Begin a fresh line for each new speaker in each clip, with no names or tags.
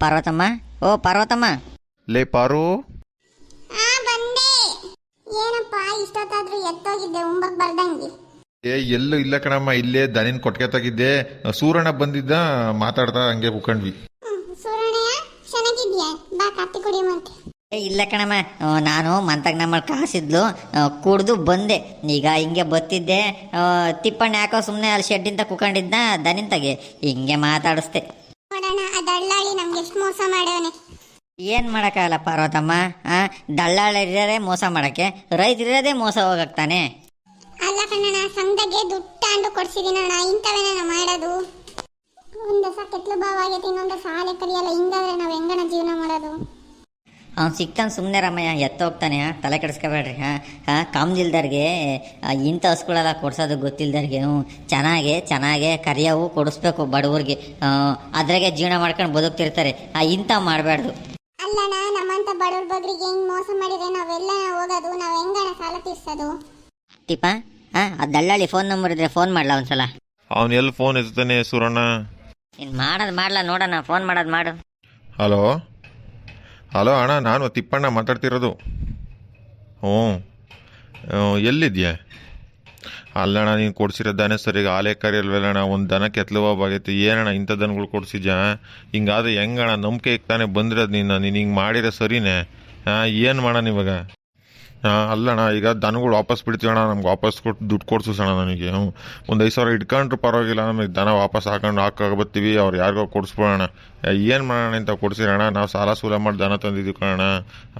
ಪಾರ್ವತಮ್ಮ? ಓ ಪಾರ್ವತಮ್ಮ.
ಲೇ ಪಾರು.
ಆ ಬಂದೆ. ಏನಪ್ಪ ಇಷ್ಟೊತ್ತಾದ್ರೂ ಎತ್ತೋಗಿದ್ದೆ ಉಂಬಕ್ ಬರ್ದಂಗೆ.
ಏ ಎಲ್ಲೂ ಇಲ್ಲ ಕಣಮ್ಮ ಇಲ್ಲೇ ದನಿನ್ ಕೊಟ್ಟಿಗೆ ತಗಿದ್ದೆ. ಸೂರಣ ಬಂದಿದ್ದ ಮಾತಾಡ್ತಾ ಹಂಗೆ ಕುತ್ಕೊಂಡ್ವಿ.
ಹ್ಮ್, ಸೂರಣಯ್ಯ ಚೆನ್ನಾಗಿದ್ಯಾ? ಬಾ ಕಾಫಿ ಕುಡಿಯಮಂತೆ
ಏ ಇಲ್ಲ ಕಣಮ್ಮ. ಆ, ನಾನು ಮಂತಾಗ ನಮ್ಮ ಕಾಸಿದ್ಲು ಕುಡ್ದು ಬಂದೆ. ಈಗ ಹಿಂಗೆ ಬತ್ತಿದ್ದೆ. ಆ, ತಿಪ್ಪಣ್ಣ ಯಾಕೋ ಸುಮ್ಮನೆ ಅಲ್ಲಿ ಶೆಡ್ಡಿಂದ ಕುಕೊಂಡಿದ್ದ ತಗೆ. ಹಿಂಗೆ ಮಾತಾಡಿಸ್ದೆ
ನೋಡೋಣ ಆ ದಳ್ಳಾಳಿ ನಮ್ಗೆ ಎಷ್ಟು ಮೋಸ ಮಾಡವನೆ
ಏನ್ ಮಾಡಕ್ಕಾಗಲ್ಲ ಪಾರ್ವತಮ್ಮ ಆ? ದಳ್ಳಾಳ ಇರೋದೇ ಮೋಸ ಮಾಡಕ್ಕೆ ರೈತರಿರೋದೇ ಮೋಸ ಹೋಗಕ್ತಾನೆ.
ಅಲ್ಲ ಕಣ್ಣಣ್ಣ ಸಂಘದಾಗೆ ದುಡ್ಡು ಅಂಡು ಕೊಡ್ಸಿದೀನಣ್ಣ ಇಂಥವೇನ ಮಾಡೋದು? ಒಂದು ಸಹ ಕೆಟ್ಲು ಭಾವ ಆಗೈತಿ ಇನ್ನೊಂದ್ ಸಾಲೆ ಕರಿಯಲ್ಲ ಹಿಂಗಾದ್ರೆ ನಾವು ಹೆಂಗಣ ಜೀವನ ಮಾಡೋದು?
ಅವ್ನು ಸಿಗ್ತಾನೆ ಸುಮ್ಮನೆ ರಾಮಯ್ಯ ಎತ್ತೋಗ್ತಾನೆ ಹಾಂ ತಲೆ ಕೆಡಿಸ್ಕೋಬೇಡ್ರಿ ಹಾಂ ಹಾಂ ಕಮ್ದಿಲ್ದರ್ಗೆ ಇಂಥ ಹಸ್ಗಳೆಲ್ಲ ಕೊಡ್ಸೋದು ಗೊತ್ತಿಲ್ದರ್ಗೆ ಹ್ಞೂ ಚೆನ್ನಾಗೆ ಚೆನ್ನಾಗೆ ಕರಿಯವು ಕೊಡಿಸ್ಬೇಕು ಬಡವ್ರಿಗೆ ಅದ್ರಾಗೆ ಜೀವನ ಮಾಡ್ಕೊಂಡು ಬದುಕ್ತಿರ್ತಾರೆ ಆ ಇಂಥ ಮಾಡಬಾರ್ದು
ಅಲ್ಲಣ್ಣ ನಮ್ಮಂತ ಬಡವ್ರ ಬಗ್ರಿಗೆ ಹೆಂಗ್ ಮೋಸ ಮಾಡಿದ್ರೆ ನಾವೆಲ್ಲ ಹೋಗೋದು ನಾವು ಹೆಂಗಣ ಸಾಲ ತೀರ್ಸೋದು?
ಟಿಪ ಹಾಂ ಆ ದಳ್ಳಾಳಿ ಫೋನ್ ನಂಬರ್ ಇದ್ರೆ ಫೋನ್ ಮಾಡಲ ಒಂದ್ಸಲ?
ಅವ್ನು ಎಲ್ಲಿ ಫೋನ್ ಎತ್ತಾನೆ ಸುರಣ್ಣ
ಇನ್ನು ಮಾಡೋದು ಮಾಡಲ ನೋಡೋಣ ಫೋನ್ ಮಾಡೋದು ಮಾಡು.
ಹಲೋ? ಹಲೋ ಅಣ್ಣ, ನಾನು ತಿಪ್ಪಣ್ಣ ಮಾತಾಡ್ತಿರೋದು. ಹ್ಞೂ. ಎಲ್ಲಿದ್ಯಾ? ಅಲ್ಲಣ್ಣ, ನೀನು ಕೊಡ್ಸಿರೋ ದನ ಸರಿಗೆ ಹಾಲೇ ಕರಿಯಲ್ವಲ್ಲಣ್ಣ ಒಂದು ದನ ಕೆತ್ಲುವಾಗೈತಿ ಏನಣ್ಣ ಇಂಥ ದನಗಳು ಕೊಡ್ಸಿದ್ಯಾ? ಹಿಂಗಾದ್ರೆ ಹೆಂಗಣ್ಣ ನಂಬಿಕೆ ತಾನೇ ಬಂದಿರೋದು ನೀನು ನೀನು ಹಿಂಗೆ ಮಾಡಿರೋ ಸರಿನೇ? ಹಾಂ, ಏನು ಮಾಡೋಣ ಇವಾಗ? ಅಲ್ಲಣ್ಣ, ಈಗ ದನಗಳು ವಾಪಸ್ ಬಿಡ್ತೀವಣ್ಣ, ನಮ್ಗೆ ವಾಪಸ್ ಕೊಟ್ಟು ದುಡ್ಡು ಕೊಡ್ಸೋಣ ನನಗೆ. ಹ್ಞೂ ಒಂದು ಐದು ಸಾವಿರ ಇಟ್ಕೊಂಡ್ರು ಪರವಾಗಿಲ್ಲ, ನಮಗೆ ದನ ವಾಪಸ್ ಹಾಕೊಂಡು ಹಾಕಾಗ ಬರ್ತೀವಿ, ಅವ್ರು ಯಾರಿಗೋ ಕೊಡಿಸ್ಬೋಣ ಏನು ಮಾಡೋಣ ಅಂತ ಕೊಡ್ಸಿರೋಣ ನಾವು ಸಾಲ ಸೂಲ ಮಾಡಿ ದನ ತಂದಿದ್ದೀವಿ ಕಣ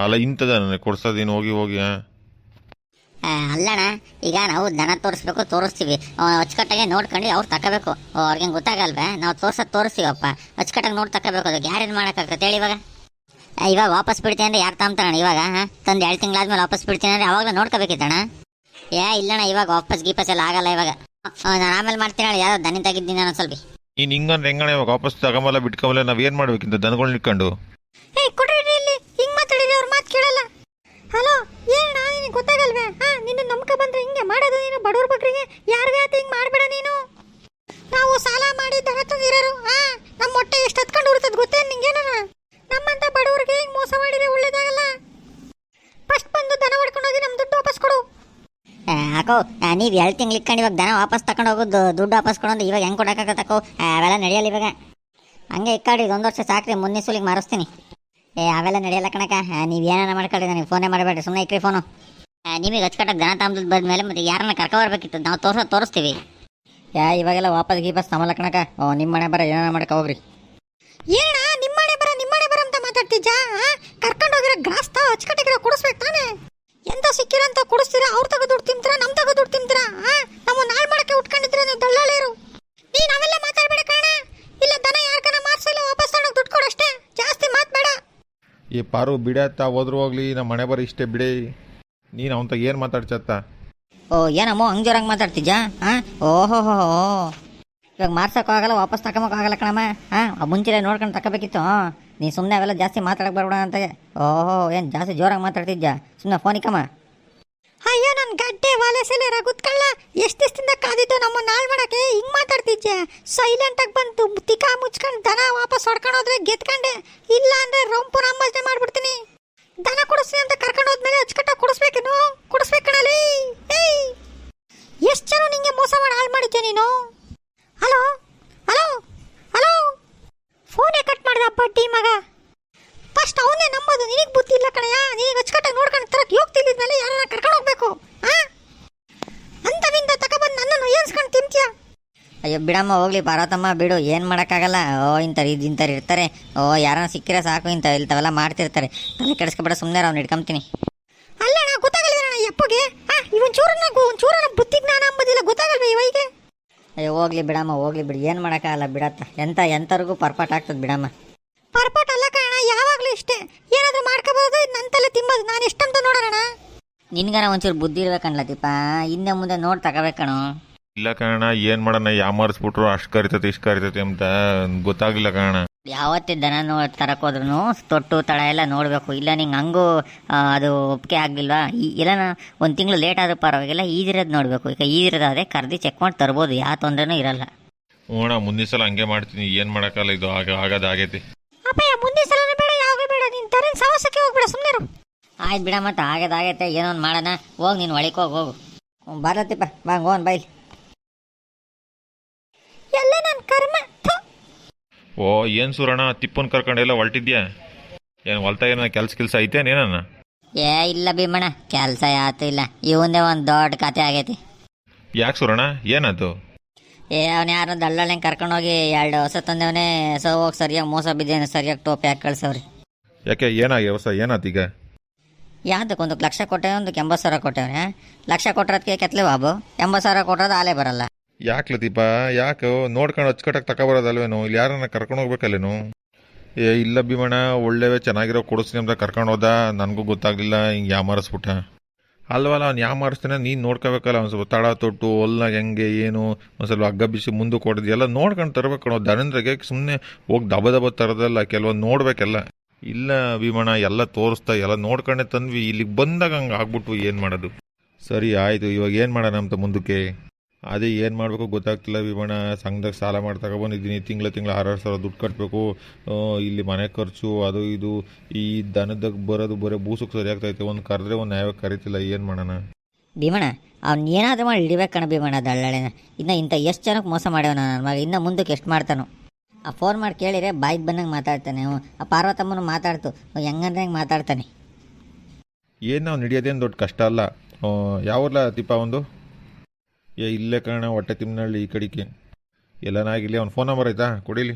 ಅಲ್ಲ, ಇಂಥದ ನನಗೆ ಕೊಡ್ಸೋದೇನು ಹೋಗಿ ಹೋಗಿ
ಅಲ್ಲಣ್ಣ, ಈಗ ನಾವು ದನ ತೋರಿಸ್ಬೇಕು, ತೋರಿಸ್ತೀವಿ. ಅಚ್ಚುಕಟ್ಟಾಗೆ ನೋಡ್ಕೊಂಡು ಅವ್ರು ತಗೋಬೇಕು ಅವ್ರಿಗೆ ಗೊತ್ತಾಗಲ್ವೇ? ನಾವು ತೋರ್ಸೋದು ತೋರಿಸ್ತೀವಪ್ಪ. ಅಚ್ಚುಕಟ್ಟಾಗಿ ನೋಡಿ ತಗೋಬೇಕು ಅದಕ್ಕೆ ಯಾರೇನು ಮಾಡೋಕ್ಕಾಗತ್ತೆ ಹೇಳಿ ಇವಾಗ? ಇವಾಗ ವಾಪಸ್ ಬಿಡ್ತೀನಿ ಅಂದ್ರೆ ಯಾರು ತಾಂಬ್ತಾನ ಇವಾಗ ಹಾಂ? ತಂದು ಎರಡು ತಿಂಗಳಾದ್ಮೇಲೆ ವಾಪಸ್ ಬಿಡ್ತೀನಿ ಅಂದ್ರೆ ಅವಾಗ ನೋಡ್ಕೋಬೇಕಿತ್ತಣ್ಣ? ಏ ಇಲ್ಲಣ್ಣ ಇವಾಗ ವಾಪಸ್ ಗೀಪಸ್ ಎಲ್ಲ ಆಗಲ್ಲ ಇವಾಗ. ನಾನು ಆಮೇಲೆ ಮಾಡ್ತೀನಿ ಅಣ್ಣ ಯಾರೋ ದನಿ ತೆಗಿದ್ದೀನಿ ನಾನು ಸ್ವಲ್ಪ.
ನೀನು ಹಿಂಗಂದ್ರೆ ಹೆಂಗಣ್ಣ ಇವಾಗ ವಾಪಸ್ ತಗೊಂಬಲ್ಲ ಬಿಟ್ಕೊಂಬಲ್ಲ ನಾವು ಏನು ಮಾಡ್ಬೇಕಿಂತ ದನಗಳು ಇಟ್ಕೊಂಡು?
ಏ ಕೊಡ್ರಿ ಇಲ್ಲಿ ಹಿಂಗ್ ಮಾತಾಡಿದ್ರೆ ಅವ್ರ ಮಾತು ಕೇಳಲ್ಲ. ಹಲೋ ಏನ ನಿನಗೆ ಗೊತ್ತಾಗಲ್ವೇ ಹಾ ನಿನ್ನ ನಂಬಿಕೆ ಬಂದ್ರೆ ಹಿಂಗೆ ಮಾಡೋದು ನೀನು ಬಡವ್ರ ಬಗ್ರಿಗೆ ಯಾರಿಗೆ ಆತ ಹಿಂಗ್ ಮಾಡಬೇಡ ನೀನು ನಾವು ಸಾಲ ಮಾಡಿ ದನ ತಂದಿರೋರು ಹಾ ನಮ್ಮ ಹೊಟ್ಟೆ ಎಷ್ಟು ಹತ್ಕೊಂಡು ಉರ್ತದ ಗೊತ್ತೇನು ನಿಂಗೇನ ನಮ್ಮಂತ ಬಡವ್ರಿಗೆ ಹಿಂಗ್ ಮೋಸ ಮಾಡಿದ್ರೆ ಒಳ್ಳೇದಾಗಲ್ಲ ಫಸ್ಟ್ ಬಂದು ದನ ಹೊಡ್ಕೊಂಡು ಹೋಗಿ ನಮ್ಮ ದುಡ್ಡು ವಾಪಸ್ ಕೊಡು ಹಾಕೋ ನೀವು ಎರಡು ತಿಂಗ್ಳು ಇಟ್ಕೊಂಡು ಇವಾಗ ದನ ವಾಪಸ್ ತಗೊಂಡು ಹೋಗೋದು, ದುಡ್ಡು ವಾಪಸ್ ಕೊಡೋದು, ಇವಾಗ ಹೆಂಗೆ ಕೊಡೋಕ್ಕಾಗತ್ತಕ್ಕೋ ಅವೆಲ್ಲ ನಡೆಯಲ್ಲ ಇವಾಗ. ಹಂಗೆ ಇಕ್ಕಾಡಿ ಒಂದು ವರ್ಷ ಸಾಕ್ರಿ ಮುಂದಿನ ಸುಲಿಗೆ ಮಾರಿಸ್ತೀನಿ. ಏ, ಅವೆಲ್ಲ ನಡೆಯಲ್ಲ ಕಣಕ ನೀವು ಏನಾರ ಮಾಡ್ಕೊಳ್ಳಿ ನನಗೆ ಫೋನೇ ಮಾಡಬೇಡ್ರಿ ಸುಮ್ಮನೆ ಇಕ್ಕಿ ಫೋನು. ನಿಮಗೆ ಅಚ್ಚುಕಟ್ಟಾಗಿ ದನ ಬಂದ ಮೇಲೆ ಮತ್ತೆ ಯಾರನ್ನ ಕರ್ಕೊಬರ್ಬೇಕಿತ್ತು ನಾವು ತೋರ್ಸೋ, ತೋರಿಸ್ತೀವಿ.
ಯಾ, ಇವಾಗೆಲ್ಲ ವಾಪಸ್ ಗೀಪಸ್ ತಮ್ಮಲ್ಲ ಕಣಕ. ಓ ನಿಮ್ಮ ಮನೆ ಬರ ಏನಾರ ಮಾಡಕ್ಕೆ ಹೋಗ್ರಿ.
ಏನ ನಿಮ್ಮನೆ ಬರ ನಿಮ್ಮ ಮನೆ ಬರ ಅಂತ ಮಾತಾಡ್ತಿದ್ಜಾ ಕರ್ಕೊಂಡು ಹೋಗಿರೋ ಗ್ರಾಸ್ ತಾ ಅಚ್ಚುಕಟ್ಟಾಗಿರೋ ತಾನೇ ತಾನೆ? ಎಂತ ಸಿಕ್ಕಿರಂತ ಕೊಡಿಸ್ತೀರಾ? ಅವ್ರ ತಗ ದುಡ್ಡು ತಿಂತೀರಾ? ನಮ್ಮ ತಗ ದುಡ್ಡು ತಿಂತೀರಾ? ನಮ್ಮ ನಾಳೆ ಮಾಡಕ್ಕೆ ಉಟ್ಕೊಂಡಿದ್ರೆ ನೀವು ದಳ್ಳಾಳಿರು ನೀನ್ ಅವೆಲ್ಲ ಮಾತಾಡ್ಬೇಡ ಕಣ. ಇಲ್ಲ ದನ ಯಾರ್ಕನ ಮಾರ್ಸಿಲ್ಲ ವಾಪಸ್ ತಗೊಂಡು ದುಡ್ಡು ಕೊಡು ಅಷ್ಟೇ ಜಾಸ್ತಿ ಮಾತ್ಬೇಡ
ಈ ಪಾರು ಬಿಡತ್ತ ಹೋದ್ರು ಹೋಗ್ಲಿ ನಮ್ಮ ಮನೆ ಬರೀ ಇಷ್ಟೇ ಬಿಡಿ. ನೀನು ಅವನ ಏನು ಮಾತಾಡ್ಸತ್ತ?
ಓ ಏನಮ್ಮ ಹಂಗ್ ಜೋರಂಗ್ ಮಾತಾಡ್ತಿದ್ಯಾ? ಹಾಂ ಓಹೋ ಇವಾಗ ಮಾರ್ಸಕ್ಕಾಗಲ್ಲ ವಾಪಸ್ ತಗೊಂಬಕ್ಕೆ ಆಗಲ್ಲ ಕಣಮ್ಮ. ಹಾಂ ಮುಂಚೆ ನೋಡ್ಕೊಂಡು ತಗೋಬೇಕಿತ್ತು. ನೀ ಸುಮ್ಮನೆ ಅವೆಲ್ಲ ಜಾಸ್ತಿ ಮಾತಾಡಕ್ಕೆ ಬರ್ಬೇಡ ಅಂತ. ಓಹೋ ಏನು ಜಾಸ್ತಿ ಜೋರಾಗಿ ಮಾತಾಡ್ತಿದ್ಯಾ? ಸುಮ್ಮನೆ ಫೋನಿಕಮ್ಮ.
ಅಯ್ಯೋ ನನ್ನ ಗಡ್ಡೆ ವಾಲೆಸೆಲೆ ರಗುತ್ಕಳ್ಳ ಎಷ್ಟು ದಿವಸದಿಂದ ಕಾದಿತ್ತು ನಮ್ಮ ಹಾಳು ಮಾಡಕ್ಕೆ ಹಿಂಗೆ ಮಾತಾಡ್ತಿದ್ದೆ ಸೈಲೆಂಟಾಗಿ ಬಂದು ತಿಕಾ ಮುಚ್ಕೊಂಡು ದನ ವಾಪಸ್ ಹೊಡ್ಕೊಂಡು ಹೋದ್ರೆ ಗೆದ್ಕಂಡೆ. ಇಲ್ಲ ಅಂದ್ರೆ ರಂಪು ನಮ್ಮಜ್ಜೆ ಮಾಡ್ಬಿಡ್ತೀನಿ. ದನ ಕುಡಿಸ್ತೀನಿ ಅಂತ ಕರ್ಕೊಂಡು ಹೋದ್ಮೇಲೆ ಅಚ್ಚುಕಟ್ಟ ಕುಡಿಸ್ಬೇಕೇನು? ಕುಡಿಸ್ಬೇಕಣಲಿ ಏಯ್! ಎಷ್ಟು ಜನ ನಿಂಗೆ ಮೋಸ ಮಾಡಿ, ಹಾಳು ಮಾಡಿದ್ದೆ ನೀನು? ಹಲೋ? ಹಲೋ? ಹಲೋ? ಫೋನೇ ಕಟ್ ಮಾಡ್ದಪ್ಪ ಟೀ ಮಗ. ಫಸ್ಟ್ ಅವನೇ ನಂಬೋದು. ನಿನಗೆ ಬುದ್ಧಿ ಇಲ್ಲ ಕಣಯ್ಯ. ನೀನು ಅಚ್ಚುಕಟ್ಟಾಗಿ ನೋಡ್ಕೊಂಡು ತರಕ್ಕೆ ಹೋಗ್ತಿದ್ಮೇಲೆ ಯಾರನ್ನ ಕರ್ಕೊಂಡು ಹೋಗ್ಬೇಕು? ಅಂತವಿಂದ ತಗೊಬಂದು ನನ್ನನ್ನು ಏನ್ಸ್ಕೊಂಡು ತಿಂತೀಯ?
ಅಯ್ಯೋ ಬಿಡಮ್ಮ ಹೋಗ್ಲಿ. ಪಾರ್ವತಮ್ಮ ಬಿಡು. ಏನು ಮಾಡೋಕ್ಕಾಗಲ್ಲ. ಓ ಇಂಥರು ಇದು ಇಂಥರು ಇರ್ತಾರೆ. ಓ ಯಾರನ್ನ ಸಿಕ್ಕಿರ ಸಾಕು. ಇಂಥ ಇಂಥವೆಲ್ಲ ಮಾಡ್ತಿರ್ತಾರೆ. ತಲೆ ಕೆಡಿಸ್ಕೊಬೇಡ ಸುಮ್ಮನೆ ಅವ್ನು ಹಿಡ್ಕೊಂತೀನಿ.
ಅಲ್ಲಣ್ಣ ಅಣ್ಣ ಯಪ್ಪಗೆ ಇವನ್ ಚೂರನ್ನ ಚೂರನ್ನ ಬುದ್ಧಿ ಜ್ಞಾನ ಅಂಬೋದಿಲ್ಲ. ಗೊತ್ತಾಗಲ್ವ ಇವೈಗೆ
ಅಯ್ಯೋ ಹೋಗ್ಲಿ ಬಿಡಮ್ಮ ಹೋಗ್ಲಿ ಬಿಡು. ಏನು ಮಾಡೋಕ್ಕಾಗಲ್ಲ ಬಿಡತ್ತ. ಎಂಥ ಎಂಥವ್ರಿಗೂ ಪರ್ಫೆಕ್ಟ್ ಆಗ್ತದೆ ಬಿಡಮ್ಮ
ಪರ್ಪಟ್ ಅಲ್ಲ ಕಣ ಯಾವಾಗ್ಲೂ ಇಷ್ಟೇ ಏನಾದ್ರೂ ಮಾಡ್ಕೋಬಹುದು ತಿಂಬೋದು ನಾನು ಎಷ್ಟಂತ ನೋಡೋಣ
ನಿನ್ಗಾರ ಒಂಚೂರು ಬುದ್ಧಿ ಇರ್ಬೇಕನ್ಲತ್ತಿಪ್ಪ ಹಿಂದೆ ಮುಂದೆ ನೋಡಿ ತಗೋಬೇಕಣು
ಇಲ್ಲ ಕಣ ಏನ್ ಮಾಡೋಣ? ಯಾಮಾರಿಸ್ಬಿಟ್ರು ಅಷ್ಟು ಕರಿತೈತಿ ಇಷ್ಟು ಕರಿತೈತಿ ಅಂತ ಗೊತ್ತಾಗ್ಲಿಲ್ಲ ಕಣ
ಯಾವತ್ತೇ ದನ ನೋ ತರಕ್ ಹೋದ್ರೂ ತೊಟ್ಟು ತಳ ಎಲ್ಲ ನೋಡಬೇಕು. ಇಲ್ಲ ನಿಂಗೆ ಹಂಗೂ ಅದು ಒಪ್ಪಿಗೆ ಆಗಲಿಲ್ವಾ? ಇಲ್ಲ ಒಂದು ತಿಂಗಳು ಲೇಟ್ ಆದ್ರೂ ಪರವಾಗಿಲ್ಲ ಈಜಿರೋದು ನೋಡಬೇಕು. ಈಗ ಈಜಿರೋದಾದ್ರೆ ಕರ್ದು ಚೆಕ್ ಮಾಡಿ ತರ್ಬೋದು ಯಾವ ತೊಂದರೆನೂ ಇರಲ್ಲ.
ಹ್ಞೂ ಮುಂದಿನ ಸಲ ಹಂಗೆ ಮಾಡ್ತೀನಿ. ಏನು ಮಾಡೋಕ್ಕಲ್ಲ ಇದು? ಆಗ ಆಗೋದು ಆಗೈತಿ.
ಅಪ್ಪಯ್ಯ ಮುಂದಿನ ಸಲನೂ ಬೇಡ ಯಾವಾಗಲೂ ಬೇಡ ನೀನು ತರನ್ ಸವಾಸಕ್ಕೆ ಹೋಗ್ಬೇಡ ಸುಮ್ಮನೆ
ಆಯ್ತು ಬಿಡ ಮತ್ತೆ ಆಗದಾಗೈತೆ ಏನೋ ಒಂದು ಮಾಡೋಣ. ಹೋಗಿ ನೀನು ಒಳಕ್ಕೆ ಹೋಗಿ ಹೋಗು. ಬರತ್ತಿಪ್ಪ ಬಾ ಹೋನ್ ಬೈಲಿ
ಎಲ್ಲ ನನ್ನ ಕರ್ಮ
ಓ ಏನು ಸುರಣ ತಿಪ್ಪನ್ ಕರ್ಕೊಂಡೆಲ್ಲ ಹೊಲ್ಟಿದ್ಯಾ? ಏನು ಹೊಲ್ತಾ ಏನೋ ಕೆಲಸ ಕೆಲಸ ಐತೇನೇನ
ಏ ಇಲ್ಲ ಭೀಮಣ್ಣ ಕೆಲಸ ಯಾತು ಇಲ್ಲ. ಇವಂದೇ ಒಂದು ದೊಡ್ಡ ಕತೆ ಆಗೈತಿ.
ಯಾಕೆ ಸುರಣ ಏನದು?
ಏ ಅವನು ಯಾರು ದಳ್ಳಾಳಿ ಕರ್ಕೊಂಡೋಗಿ ಎರಡು ಹೊಸ ತಂದವನೇ ಸೊ ಹೋಗಿ ಸರಿಯಾಗಿ ಮೋಸ ಬಿದ್ದೇನೆ ಸರಿಯಾಗಿ ಟೋಪಿ ಹಾಕಿ ಕಳ್ಸವ್ರಿ.
ಯಾಕೆ ಏನಾಗಿ ಹೊಸ ಏನಾಯ್ತು ಈಗ?
ಯಾವ್ದಕ್ಕೆ ಒಂದು ಲಕ್ಷ ಕೊಟ್ಟೆ ಒಂದು ಎಂಬತ್ತು ಸಾವಿರ ಕೊಟ್ಟವ್ರೆ ಲಕ್ಷ ಕೊಟ್ಟಿರೋದಕ್ಕೆ ಕೆತ್ತಲೆ ಬಾಬು. ಎಂಬತ್ತು ಸಾವಿರ ಕೊಟ್ಟರೋದು ಆಲೇ ಬರಲ್ಲ.
ಯಾಕೆ ಲತೀಪ ಯಾಕೆ? ನೋಡ್ಕೊಂಡು ಅಚ್ಚುಕಟ್ಟಾಗಿ ತಗೊಬರೋದಲ್ವೇನು ಇಲ್ಲಿ ಯಾರನ್ನ ಕರ್ಕೊಂಡು ಹೋಗ್ಬೇಕಲ್ಲೇನು? ಏ, ಇಲ್ಲ ಭೀಮಣ್ಣ. ಒಳ್ಳೆವೇ ಚೆನ್ನಾಗಿರೋ ಕೊಡಿಸ್ತೀನಿ ಅಂತ ಕರ್ಕೊಂಡು ಹೋದ. ನನಗೂ ಗೊತ್ತಾಗಲಿಲ್ಲ. ಹಿಂಗೆ ಯಾಮಾರಿಸ್ಬಿಟ್ಟ ಅಲ್ವಲ್ಲ, ಅವ್ನು ಯಾಮಾರಿಸ್ತಾನೆ ನೀನು ನೋಡ್ಕೋಬೇಕಲ್ಲ ಒಂದು ಸ್ವಲ್ಪ ತಡ ತೊಟ್ಟು, ಹೊಲ್ನಾಗ ಹೆಂಗೆ, ಏನು, ಒಂದು ಸ್ವಲ್ಪ ಹಗ್ಗ ಬಿಸಿ ಮುಂದೆ ಕೊಡೋದು, ಎಲ್ಲ ನೋಡ್ಕೊಂಡು ತರಬೇಕು ನಾವು ಸುಮ್ಮನೆ ಹೋಗಿ ದಬ ದಬ ತರೋದಲ್ಲ, ಕೆಲವೊಂದು ನೋಡ್ಬೇಕೆಲ್ಲ. ಇಲ್ಲ ಭೀಮಣ್ಣ, ಎಲ್ಲ ತೋರಿಸ್ತಾ, ಎಲ್ಲ ನೋಡ್ಕೊಂಡೆ ತಂದ್ವಿ. ಇಲ್ಲಿಗೆ ಬಂದಾಗ ಹಂಗೆ ಆಗ್ಬಿಟ್ವು, ಏನು ಮಾಡೋದು? ಸರಿ, ಆಯಿತು. ಇವಾಗ ಏನು ಮಾಡೋಣ ಅಂತ ಮುಂದಕ್ಕೆ? ಅದೇ ಏನು ಮಾಡಬೇಕು ಗೊತ್ತಾಗ್ತಿಲ್ಲ ವಿಮಣ ಸಂಘದಾಗ ಸಾಲ ಮಾಡಿ ತಗೊಬಂದಿದ್ದೀನಿ. ತಿಂಗಳ ತಿಂಗಳ ಆರಾರು ಸಾವಿರ ದುಡ್ಡು ಕಟ್ಟಬೇಕು ಇಲ್ಲಿ ಮನೆ ಖರ್ಚು, ಅದು ಇದು. ಈ ದನದಾಗ ಬರೋದು ಬರೋ ಬೂಸಕ್ಕೆ ಸರಿ ಆಗ್ತೈತೆ. ಒಂದು ಕರೆದ್ರೆ ಒಂದು ನ್ಯಾಯ ಕರಿತಿಲ್ಲ. ಏನು ಮಾಡೋಣ?
ಭೀಮಣ್ಣ, ಅವ್ನು ಏನಾದರೂ ಮಾಡಿ ಹಿಡಿಬೇಕು ಭೀಮಣ್ಣ ದಳ್ಳಾಳೆನ. ಇನ್ನು ಇಂಥ ಎಷ್ಟು ಜನಕ್ಕೆ ಮೋಸ ಮಾಡ್ಯಾವ ನನ್ನ ಮಗ. ಇನ್ನು ಮುಂದಕ್ಕೆ ಎಷ್ಟು ಮಾಡ್ತಾನೋ. ಆ ಫೋನ್ ಮಾಡಿ ಕೇಳಿರೆ ಬಾಯಿಗೆ ಬಂದಂಗೆ ಮಾತಾಡ್ತಾನೆ. ಆ ಪಾರ್ವತಮ್ಮನು ಮಾತಾಡ್ತು. ಹೆಂಗಂದ್ರೆ ಹೆಂಗೆ ಮಾತಾಡ್ತಾನೆ.
ಏನು ನಾವು ನಡೆಯೋದೇನು ದೊಡ್ಡ ಕಷ್ಟ ಅಲ್ಲ. ಯಾವಲ್ಲ ತಿಪ್ಪ ಒಂದು? ಏ ಇಲ್ಲೇ ಕಾರಣ ಹೊಟ್ಟೆ ತಿಮ್ಮನಳ್ಳಿ ಈ ಕಡೆಗೆ. ಎಲ್ಲನಾಗಿಲ್ಲ ಅವ್ನ ಫೋನ್ ನಂಬರ್ ಆಯ್ತಾ? ಕೊಡಿಲಿ.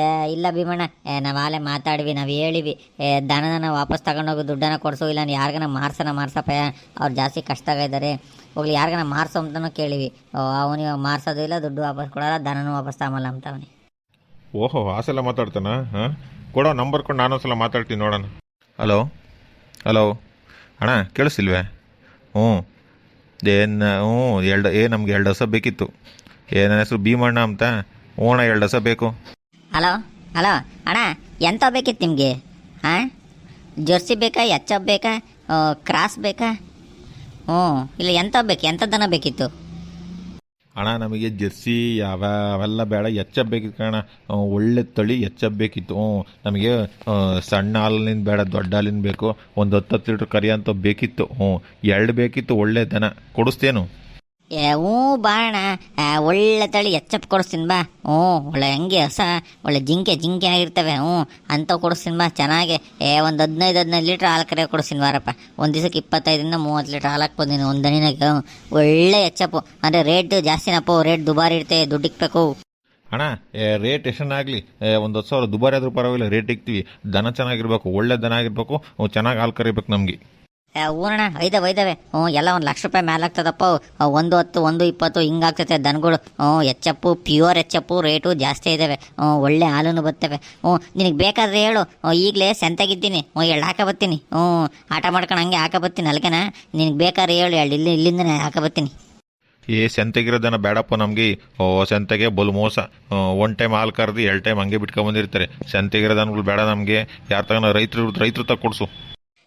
ಏ ಇಲ್ಲ ಭೀಮಣ್ಣ. ಏ ನಾವು ಆಲೆ ಮಾತಾಡ್ವಿ ನಾವು ಹೇಳಿವಿ. ಏ ದನನ ವಾಪಸ್ ತಗೊಂಡೋಗಿ ದುಡ್ಡನ್ನ ಕೊಡಿಸೋ ಇಲ್ಲ ನಾನು ಯಾರಿಗನ ಮಾರ್ಸನ ಮಾರ್ಸಪ್ಪ ಅವ್ರು ಜಾಸ್ತಿ ಕಷ್ಟದಾಗಿದ್ದಾರೆ ಹೋಗ್ಲಿ ಯಾರಿಗನ ಮಾರ್ಸೋ ಅಂತಲೂ ಕೇಳಿವಿ. ಅವನಿಗೆ ಮಾರ್ಸೋದು ಇಲ್ಲ ದುಡ್ಡು ವಾಪಸ್ ಕೊಡೋಲ್ಲ ದನನೂ ವಾಪಸ್ ತಗೊಂಬಲ್ಲ ಅಂತ ಅವನಿ
ಓಹೋ, ಆ ಸಲ ಮಾತಾಡ್ತಾನ? ಹಾಂ? ಕೊಡೋ ನಂಬರ್ ಕೊಡು ನಾನೊಂದ್ಸಲ ಮಾತಾಡ್ತೀನಿ ನೋಡೋಣ. ಹಲೋ ಹಲೋ ಅಣ್ಣ ಕೇಳಿಸಿಲ್ವೇ ಹ್ಞೂ. ಏನು ಹ್ಞೂ ಎರಡು ಏ, ನಮ್ಗೆ ಎರಡು ಹಸ ಬೇಕಿತ್ತು. ಏ ಹೆಸರು ಭೀಮಣ್ಣ ಅಂತ. ಓಣ ಎರಡು ಹಸ ಬೇಕು.
ಹಲೋ ಹಲೋ ಅಣ್ಣ, ಎಂತ ಬೇಕಿತ್ತು ನಿಮಗೆ? ಹಾಂ? ಜರ್ಸಿ ಬೇಕಾ, ಎಚ್ ಬೇಕಾ ಕ್ರಾಸ್ ಬೇಕಾ? ಹ್ಞೂ, ಇಲ್ಲ ಎಂಥ ಬೇಕು ಎಂಥ ದನ ಬೇಕಿತ್ತು?
ಅಣ್ಣ, ನಮಗೆ ಜರ್ಸಿ, ಯಾವ, ಅವೆಲ್ಲ ಬೇಡ ಎಚ್ಚ ಬೇಕಿತ್ತು ಕಣ ಒಳ್ಳೆ ತಳಿ ಎಚ್ಚ ಬೇಕಿತ್ತು ಹ್ಞೂ, ನಮಗೆ ಸಣ್ಣ ಹಾಲಿನ ಬೇಡ, ದೊಡ್ಡ ಹಾಲಿನ ಬೇಕು. ಒಂದು ಹತ್ತು ಹತ್ತು ಲೀಟ್ರ್ ಕರಿ ಅಂತ ಬೇಕಿತ್ತು. ಹ್ಞೂ, ಎರಡು ಬೇಕಿತ್ತು, ಒಳ್ಳೆ ದನ. ಕೊಡಿಸ್ತೇನು?
ಹ್ಞೂ ಬಾಣ ಒಳ್ಳೆ ತಳಿ ಎಚ್ಚಪ್ ಕೊಡಿಸ್ತೀನಿ ಬಾ. ಹ್ಞೂ ಒಳ್ಳೆ ಹಂಗೆ ಹೊಸ ಒಳ್ಳೆ ಜಿಂಕೆ ಜಿಂಕೆ ಆಗಿರ್ತವೆ ಹ್ಞೂ. ಅಂಥವು ಕೊಡಿಸ್ತೀನಿ ಬಾ ಚೆನ್ನಾಗೆ. ಏ ಒಂದು ಹದಿನೈದು ಹದಿನೈದು ಲೀಟ್ರ್ ಹಾಲು ಕರೆ ಕೊಡಿಸ್ತೀನಿ ಬಾರಪ್ಪ ಒಂದು ದಿವಸಕ್ಕೆ ಇಪ್ಪತ್ತೈದರಿಂದ ಮೂವತ್ತು ಲೀಟ್ರ್ ಹಾಲು ಹಾಕ್ಬೋದಿನಿ ಒಂದು ಹ್ಞೂ. ಒಳ್ಳೆ ಎಚ್ಚಪ್ಪು. ಅಂದರೆ ರೇಟ್ ಜಾಸ್ತಿನಪ್ಪ ರೇಟ್ ದುಬಾರಿ ಇರ್ತೆ ದುಡ್ಡು ಇಕ್ಬೇಕು.
ಅಣ್ಣ ಏ, ರೇಟ್ ಎಷ್ಟನ್ನಾಗಲಿ ಒಂದು ಹತ್ತು ಸಾವಿರ ದುಬಾರಿ ಆದರೂ ಪರವಾಗಿಲ್ಲ ರೇಟ್ ಇಕ್ತೀವಿ. ದನ ಚೆನ್ನಾಗಿರ್ಬೇಕು ಒಳ್ಳೆ ದನ ಆಗಿರ್ಬೇಕು ಚೆನ್ನಾಗಿ ಹಾಲು ಕರಿಬೇಕು ನಮಗೆ.
ಏ, ಊರಣ್ಣ ಐದವೆ ಐದವೆ ಹ್ಞೂ ಎಲ್ಲ ಒಂದು ಲಕ್ಷ ರೂಪಾಯಿ ಮೇಲೆ ಆಗ್ತದಪ್ಪ ಒಂದು ಹತ್ತು ಒಂದು ಇಪ್ಪತ್ತು ಹಿಂಗಾಗ್ತೈತೆ ದನಗಳು. ಹ್ಞೂ ಎಚ್ಚಪ್ಪು ಪ್ಯೂರ್ ಎಚ್ಚಪ್ಪು ರೇಟು ಜಾಸ್ತಿ ಇದ್ದಾವೆ ಹ್ಞೂ ಒಳ್ಳೆ ಹಾಲೂ ಬರ್ತವೆ. ಹ್ಞೂ ನಿನಗೆ ಬೇಕಾದ್ರೆ ಹೇಳು. ಈಗಲೇ ಸೆಂತಾಗಿದ್ದೀನಿ. ಹ್ಞೂ ಎಳ್ಳು ಹಾಕ ಬರ್ತೀನಿ. ಹ್ಞೂ ಆಟ ಮಾಡ್ಕೊಂಡು ಹಂಗೆ ಹಾಕ ಬರ್ತೀನಿ ಅಲ್ಕನ ನಿನಗೆ ಬೇಕಾದ್ರೆ ಹೇಳು ಎರಡು ಇಲ್ಲಿ ಇಲ್ಲಿಂದನೇ ಹಾಕ ಬರ್ತೀನಿ.
ಏ ಸೆಂತೆಗಿರೋದನ್ನ ಬೇಡಪ್ಪ ನಮಗೆ. ಓ ಸೆಂತೆಗೆ ಬಲು ಮೋಸ. ಒನ್ ಟೈಮ್ ಹಾಲು ಕರೆದು ಎರಡು ಟೈಮ್ ಹಂಗೆ ಬಿಟ್ಕೊಂಬಂದಿರ್ತಾರೆ. ಸೆಂತೆಗಿರೋದನ್ಗಳು ಬೇಡ ನಮಗೆ. ಯಾರು ತಗೊಂಡು ರೈತರು ರೈತರು ತಗೊಡ್ಸು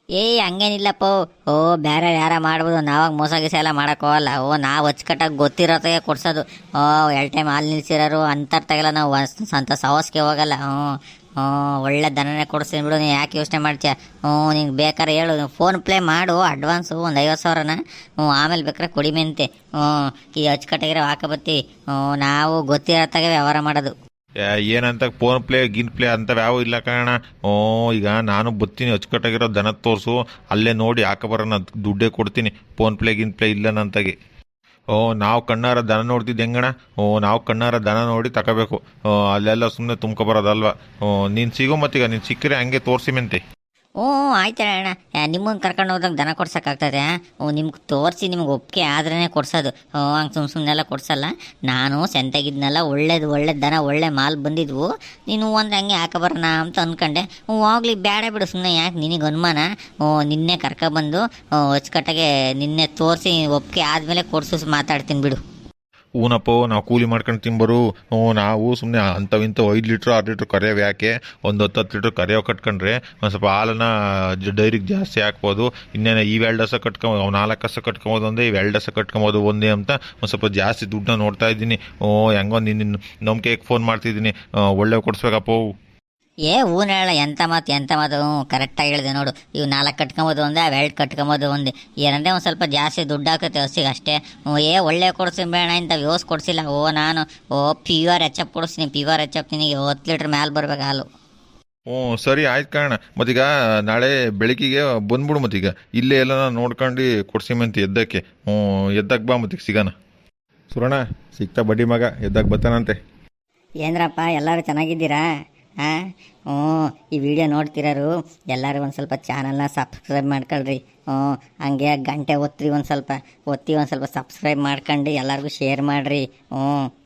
ಏ, ಹಂಗೇನಿಲ್ಲಪ್ಪ. ಓ ಬೇರೆ ಯಾರ ಮಾಡ್ಬೋದು? ನಾವಾಗ ಮೋಸ ಗೀಸ ಎಲ್ಲ ಮಾಡೋಕ್ಕೋಗಲ್ಲ ಓ, ನಾವು ಅಚ್ಚುಕಟ್ಟಾಗಿ ಗೊತ್ತಿರೋದೇ ಕೊಡ್ಸೋದು. ಓ ಎರಡು ಟೈಮ್ ಹಾಲು ನಿಲ್ಸಿರೋರು ಅಂತರ್ತಾಗೆಲ್ಲ ನಾವು ಅಂಥ ಸವಾಸ್ಗೆ ಹೋಗಲ್ಲ. ಹ್ಞೂ ಹ್ಞೂ, ಒಳ್ಳೆ ದನನೇ ಕೊಡಿಸ್ತೀನಿ ಬಿಡು. ನೀನು ಯಾಕೆ ಯೋಚನೆ ಮಾಡ್ತೀಯ? ಹ್ಞೂ, ನಿಂಗೆ ಬೇಕಾದ್ರೆ ಹೇಳು. ಫೋನ್ ಪ್ಲೇ ಮಾಡು. ಅಡ್ವಾನ್ಸು ಒಂದು ಐವತ್ತು ಸಾವಿರನ. ಹ್ಞೂ, ಆಮೇಲೆ ಬೇಕಾದ್ರೆ ಕೊಡಿಮೆ ಅಂತೆ ಹ್ಞೂ, ಈ ಅಚ್ಚುಕಟ್ಟಾಗಿರೋ ಹಾಕಬತ್ತಿ. ಹ್ಞೂ, ನಾವು ಗೊತ್ತಿರೋತ್ತಾಗೆ ವ್ಯವಹಾರ ಮಾಡೋದು.
ಏನಂತ ಫೋನ್ ಪ್ಲೇ ಗಿನ್ ಪ್ಲೇ ಅಂಥವು ಯಾವ ಇಲ್ಲ ಕಾರಣ ಓ, ಈಗ ನಾನು ಬತ್ತೀನಿ, ಅಚ್ಚುಕಟ್ಟಾಗಿರೋ ದನ ತೋರಿಸು. ಅಲ್ಲೇ ನೋಡಿ ಹಾಕಬರೋಣ ದುಡ್ಡೇ ಕೊಡ್ತೀನಿ. ಫೋನ್ ಪ್ಲೇ ಗಿನ್ ಪ್ಲೇ ಇಲ್ಲನಂತಾಗೆ ಓ, ನಾವು ಕಣ್ಣಾರ ದನ ನೋಡ್ತಿದ್ದು ಹೆಂಗಣ ಓ, ನಾವು ಕಣ್ಣಾರ ದನ ನೋಡಿ ತಗೋಬೇಕು ಅಲ್ಲೆಲ್ಲ ಸುಮ್ಮನೆ ತುಂಬ್ಕೊಬರೋದಲ್ವಾ ನೀನು ಸಿಗೋ ಮತ್ತೀಗ, ನೀನು ಸಿಕ್ಕರೆ ಹಂಗೆ ತೋರಿಸಿ ಮೆಂತೆ.
ಹ್ಞೂ, ಆಯ್ತು ಅಣ್ಣ. ನಿಮ್ಮನ್ನು ಕರ್ಕೊಂಡು ಹೋದಾಗ ದನ ಕೊಡ್ಸೋಕ್ಕಾಗ್ತದೆ ಓ, ನಿಮ್ಗೆ ತೋರಿಸಿ, ನಿಮ್ಗೆ ಒಪ್ಪಿಗೆ ಆದ್ರೇ ಕೊಡ್ಸೋದು. ಹಂಗೆ ಸುಮ್ಮ ಸುಮ್ಮನೆಲ್ಲ ಕೊಡ್ಸಲ್ಲ. ನಾನು ಸೆಂತಾಗಿದ್ನಲ್ಲ, ಒಳ್ಳೇದು ಒಳ್ಳೆ ದನ, ಒಳ್ಳೆ ಮಾಲ್ ಬಂದಿದ್ವು. ನೀನು ಒಂದು ಹಂಗೆ ಹಾಕಬರೋಣ ಅಂತ ಅಂದ್ಕೊಂಡೆ ಹ್ಞೂ ಹೋಗ್ಲಿ ಬೇಡ ಬಿಡು ಸುಮ್ಮನೆ ಯಾಕೆ ನಿನಗೆ ಅನುಮಾನ? ಓ, ನಿನ್ನೆ ಕರ್ಕೊಬಂದು ಅಚ್ಚುಕಟ್ಟಾಗೆ ನಿನ್ನೆ ತೋರಿಸಿ, ಒಪ್ಪಿಗೆ ಆದಮೇಲೆ ಕೊಡ್ಸು, ಮಾತಾಡ್ತೀನಿ ಬಿಡು.
ಊನಪ್ಪ, ನಾವು ಕೂಲಿ ಮಾಡ್ಕೊಂಡು ತಿಂಬರು. ಹ್ಞೂ ನಾವು ಸುಮ್ಮನೆ ಅಂಥವಿಂಥವು ಐದು ಲೀಟ್ರ್, ಆರು ಲೀಟ್ರ್ ಕರೆಯೋ ಯಾಕೆ? ಒಂದು ಹತ್ತು ಹತ್ತು ಲೀಟ್ರ್ ಕರೆಯೋ ಕಟ್ಕೊಂಡ್ರೆ ಒಂದು ಸ್ವಲ್ಪ ಹಾಲನ್ನ ಡೈರಿಗೆ ಜಾಸ್ತಿ ಹಾಕ್ಬೋದು. ಇನ್ನೇನು ಈ ಹಸ ಕಟ್ಕೊಬೋದು ಅವ್ನು ನಾಲ್ಕು ಹಸ ಕಟ್ಕೊಬೋದು ಒಂದೇ ಈ ಹಸ ಕಟ್ಕೊಬೋದು ಒಂದೇ ಅಂತ ಒಂದು ಸ್ವಲ್ಪ ಜಾಸ್ತಿ ದುಡ್ಡನ್ನ ನೋಡ್ತಾ ಇದ್ದೀನಿ. ಓ ಹೆಂಗೊಂದು ನಿನ್ನ ನಂಬಿಕೆಗೆ ಫೋನ್ ಮಾಡ್ತಿದ್ದೀನಿ. ಒಳ್ಳೆ ಕೊಡಿಸ್ಬೇಕಪ್ಪ.
ಏ ಹೂನ ಹೇಳ ಎಂತ ಮಾತು ಎಂತ ಮಾತು ಹ್ಞೂ ಕರೆಕ್ಟಾಗಿ ಹೇಳಿದೆ ನೋಡು. ಇವು ನಾಲ್ಕು ಕಟ್ಕೊಂಬೋದು ಒಂದೇ ಅವು ಎರಡು ಕಟ್ಕೊಂಬೋದು ಒಂದೇ. ಏನಂದ್ರೆ ಒಂದು ಸ್ವಲ್ಪ ಜಾಸ್ತಿ ದುಡ್ಡು ಹಾಕುತ್ತೆ ಹಸಿಗೆ ಅಷ್ಟೇ. ಹ್ಞೂ ಏ ಒಳ್ಳೆ ಕೊಡ್ಸಿ ಬೇಡ ಇಂಥ ಯೋಸ್ ಕೊಡಿಸಿಲ್ಲ. ಓ ನಾನು ಓ ಪ್ಯೂರ್ ಎಚ್ ಎಫ್ ಕೊಡಿಸ್ತೀನಿ ಪ್ಯೂರ್ ಎಚ್ ಎಫ್ ನಿನಗೆ ಹತ್ತು ಲೀಟ್ರ್ ಮ್ಯಾಲೆ ಬರ್ಬೇಕು ಹಾಲು.
ಹ್ಞೂ ಸರಿ ಆಯ್ತು ಕಾರಣ ಮತ್ತೀಗ ನಾಳೆ ಬೆಳಕಿಗೆ ಬಂದ್ಬಿಡು ಮತ್ತೀಗ. ಇಲ್ಲೇ ಎಲ್ಲ ನೋಡ್ಕೊಂಡು ಕೊಡ್ಸಿಮಂತ ಎದ್ದಕ್ಕೆ. ಹ್ಞೂ ಎದ್ದಕ್ಕೆ ಬಾ ಮತ್ತೀಗ ಸಿಗೋಣ. ಸುರಣ ಸಿಗ್ತಾ ಬಡ್ಡಿ ಮಗ ಎದ್ದಕ್ಕೆ ಬರ್ತಾನಂತೆ
ಏನರಪ್ಪ ಎಲ್ಲರೂ ಚೆನ್ನಾಗಿದ್ದೀರಾ? ಹಾಂ? ಹ್ಞೂ, ಈ ವಿಡಿಯೋ ನೋಡ್ತಿರೋರು ಎಲ್ಲರೂ ಒಂದು ಸ್ವಲ್ಪ ಚಾನಲ್ನ ಸಬ್ಸ್ಕ್ರೈಬ್ ಮಾಡ್ಕೊಳ್ರಿ. ಹ್ಞೂ, ಹಂಗೆ ಗಂಟೆ ಒತ್ತಿರಿ ಒಂದು ಸ್ವಲ್ಪ, ಒತ್ತಿ ಒಂದು ಸ್ವಲ್ಪ ಸಬ್ಸ್ಕ್ರೈಬ್ ಮಾಡ್ಕೊಂಡು ಎಲ್ಲರಿಗೂ ಶೇರ್ ಮಾಡಿರಿ. ಹ್ಞೂ.